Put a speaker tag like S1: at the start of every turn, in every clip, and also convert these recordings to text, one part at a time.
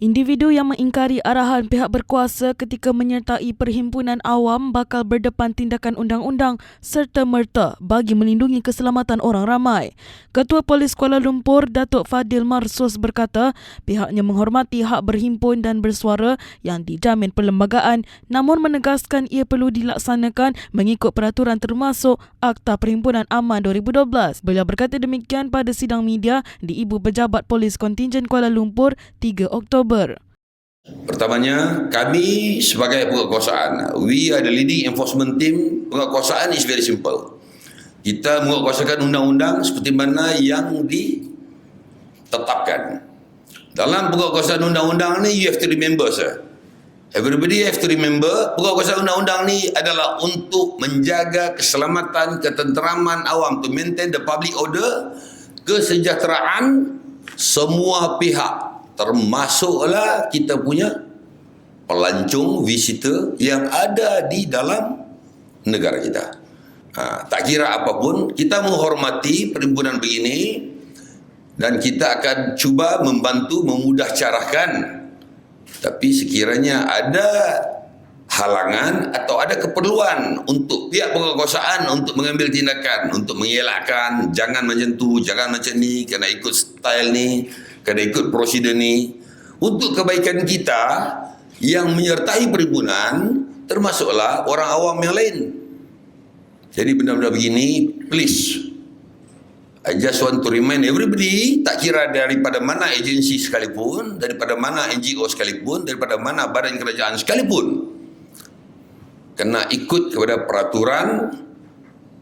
S1: Individu yang mengingkari arahan pihak berkuasa ketika menyertai perhimpunan awam bakal berdepan tindakan undang-undang serta merta bagi melindungi keselamatan orang ramai. Ketua Polis Kuala Lumpur, Datuk Fadil Marsus berkata pihaknya menghormati hak berhimpun dan bersuara yang dijamin perlembagaan namun menegaskan ia perlu dilaksanakan mengikut peraturan termasuk Akta Perhimpunan Aman 2012. Beliau berkata demikian pada sidang media di Ibu Pejabat Polis Kontingen Kuala Lumpur 3 Oktober. Oktober.
S2: Pertamanya, kami sebagai penguatkuasaan, we are the leading enforcement team. Penguatkuasaan is very simple. Kita menguatkuasakan undang-undang seperti mana yang ditetapkan. Dalam penguatkuasaan undang-undang ni, you have to remember, sir. Everybody have to remember, penguatkuasaan undang-undang ni adalah untuk menjaga keselamatan, ketenteraman awam, to maintain the public order, kesejahteraan semua pihak termasuklah kita punya pelancong visitor yang ada di dalam negara kita. Ha, tak kira apapun, kita menghormati perhimpunan begini dan kita akan cuba membantu memudah carahkan. Tapi sekiranya ada halangan atau ada keperluan untuk pihak penguasaan untuk mengambil tindakan untuk mengelakkan jangan macam tu jangan macam ni kena ikut style ni kena ikut prosedur ni untuk kebaikan kita yang menyertai perhimpunan termasuklah orang awam yang lain. Jadi benda-benda begini please I just want to remind everybody tak kira daripada mana agensi sekalipun daripada mana NGO sekalipun daripada mana badan kerajaan sekalipun. Kena ikut kepada peraturan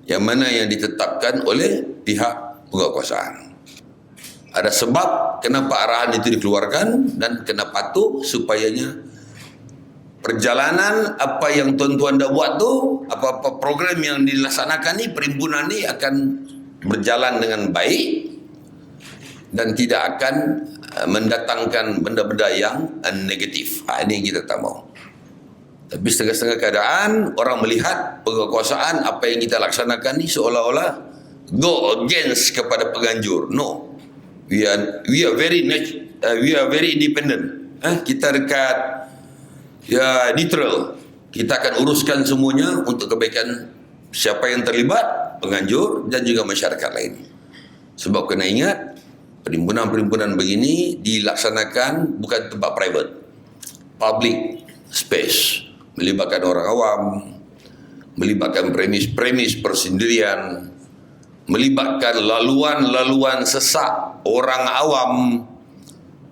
S2: yang mana yang ditetapkan oleh pihak penguatkuasaan ada sebab kenapa arahan itu dikeluarkan dan kena patuh supayanya perjalanan apa yang tuan-tuan dah buat tu apa-apa program yang dilaksanakan ni perhimpunan ni akan berjalan dengan baik dan tidak akan uh, mendatangkan benda-benda yang uh, negatif. Ha, ini kita tak mahu. Tapi setengah-setengah keadaan orang melihat penguasaan apa yang kita laksanakan ni seolah-olah go against kepada penganjur. No we are we are very uh, we are very independent. Eh kita dekat ya neutral. Kita akan uruskan semuanya untuk kebaikan siapa yang terlibat penganjur dan juga masyarakat lain. Sebab kena ingat perhimpunan-perhimpunan begini dilaksanakan bukan tempat private. Public space. Melibatkan orang awam melibatkan premis-premis persendirian melibatkan laluan-laluan sesak orang awam.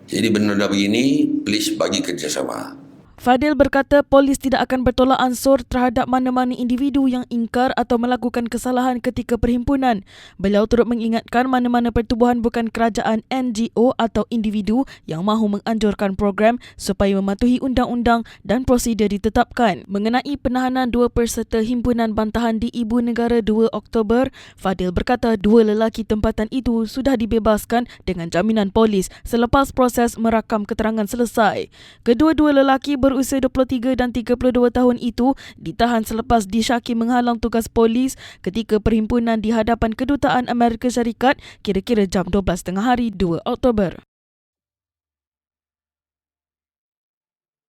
S2: Jadi benda-benda begini, please bagi kerjasama.
S1: Fadil berkata polis tidak akan bertolak ansur terhadap mana-mana individu yang ingkar atau melakukan kesalahan ketika perhimpunan. Beliau turut mengingatkan mana-mana pertubuhan bukan kerajaan NGO atau individu yang mahu menganjurkan program supaya mematuhi undang-undang dan prosedur ditetapkan. Mengenai penahanan dua peserta himpunan bantahan di Ibu Negara 2 Oktober, Fadil berkata dua lelaki tempatan itu sudah dibebaskan dengan jaminan polis selepas proses merakam keterangan selesai. Kedua-dua lelaki berusia 23 dan 32 tahun itu ditahan selepas disyaki menghalang tugas polis ketika perhimpunan di hadapan kedutaan Amerika Syarikat kira-kira jam 12 tengah hari 2 Oktober.